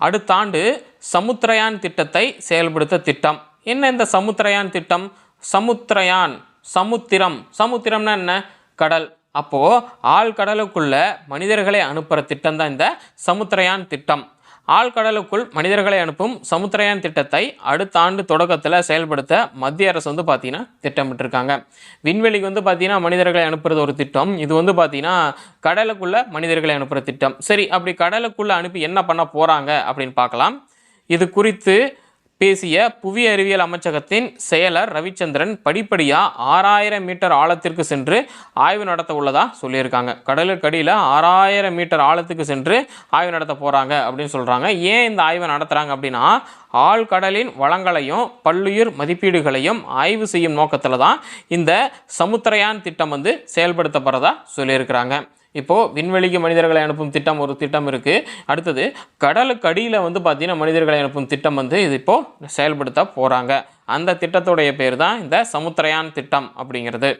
அடுத்த ஆண்டு சமுத்திரயான் திட்டத்தை செயல்படுத்த திட்டம். என்ன இந்த சமுத்திரயான் திட்டம்? சமுத்திரயான் சமுத்திரம். சமுத்திரம்னா என்ன? கடல். அப்போது ஆழ்கடலுக்குள்ள மனிதர்களை அனுப்புகிற திட்டம் தான் இந்த சமுத்திரயான் திட்டம். ஆழ்கடலுக்குள் மனிதர்களை அனுப்பும் சமுத்திரயான் திட்டத்தை அடுத்த ஆண்டு தொடக்கத்தில் செயல்படுத்த மத்திய அரசு வந்து பார்த்தீங்கன்னா திட்டமிட்டிருக்காங்க. விண்வெளிக்கு வந்து பார்த்தீங்கன்னா மனிதர்களை அனுப்புறது ஒரு திட்டம். இது வந்து பார்த்தீங்கன்னா கடலுக்குள்ள மனிதர்களை அனுப்புகிற திட்டம். சரி அப்படி கடலுக்குள்ளே அனுப்பி என்ன பண்ண போகிறாங்க அப்படின்னு பார்க்கலாம். இது குறித்து பேசிய புவி அறிவியல் அமைச்சகத்தின் செயலர் ரவிச்சந்திரன் படிப்படியாக ஆறாயிரம் மீட்டர் ஆழத்திற்கு சென்று ஆய்வு நடத்த உள்ளதாக சொல்லியிருக்காங்க. கடலுக்கு அடியில் ஆறாயிரம் மீட்டர் ஆழத்துக்கு சென்று ஆய்வு நடத்த போகிறாங்க அப்படின்னு சொல்கிறாங்க ஏன் இந்த ஆய்வை நடத்துகிறாங்க அப்படின்னா ஆழ்கடலின் வளங்களையும் பல்லுயிர் மதிப்பீடுகளையும் ஆய்வு செய்யும் நோக்கத்தில் தான் இந்த சமுத்திரயான் திட்டம் வந்து செயல்படுத்தப்படுறதா சொல்லியிருக்கிறாங்க. இப்போது விண்வெளிக்கு மனிதர்களை அனுப்பும் திட்டம் ஒரு திட்டம் இருக்குது அடுத்தது கடலுக்கு அடியில் வந்து பார்த்திங்கன்னா மனிதர்களை அனுப்பும் திட்டம் வந்து இது இப்போது செயல்படுத்த போகிறாங்க அந்த திட்டத்துடைய பேர் தான் இந்த சமுத்திரயான் திட்டம் அப்படிங்கிறது.